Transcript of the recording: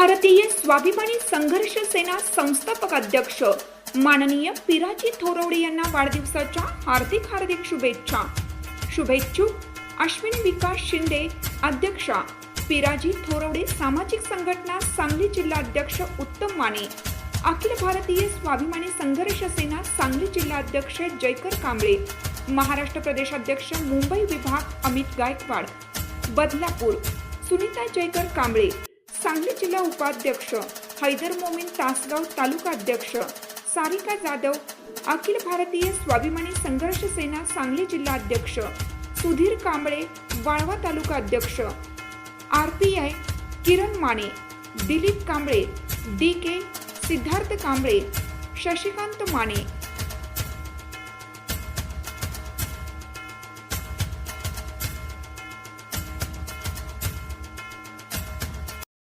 भारतीय स्वाभिमानी संघर्ष सेना संस्थापक अध्यक्ष माननीय पिराजी थोरवडे यांना वाढदिवसाच्या हार्दिक हार्दिक शुभेच्छा. शुभेच्छुक अश्विनी विकास शिंदे अध्यक्षा पिराजी थोरवडे सामाजिक संघटना सांगली जिल्हा अध्यक्ष उत्तम माने अखिल भारतीय स्वाभिमानी संघर्ष सेना सांगली जिल्हा अध्यक्ष जयकर कांबळे महाराष्ट्र प्रदेश अध्यक्ष मुंबई विभाग अमित गायकवाड बदलापूर सुनीता जयकर कांबळे सांगली जिल्हा उपाध्यक्ष हैदर मोमीन तासगाव तालुका अध्यक्ष सारिका जाधव अखिल भारतीय स्वाभिमानी संघर्ष सेना सांगली जिल्हा अध्यक्ष सुधीर कांबळे वाळवा तालुका अध्यक्ष R P I Kiran Mane Dilip Kamble D K Siddharth Kamble Shashikant Mane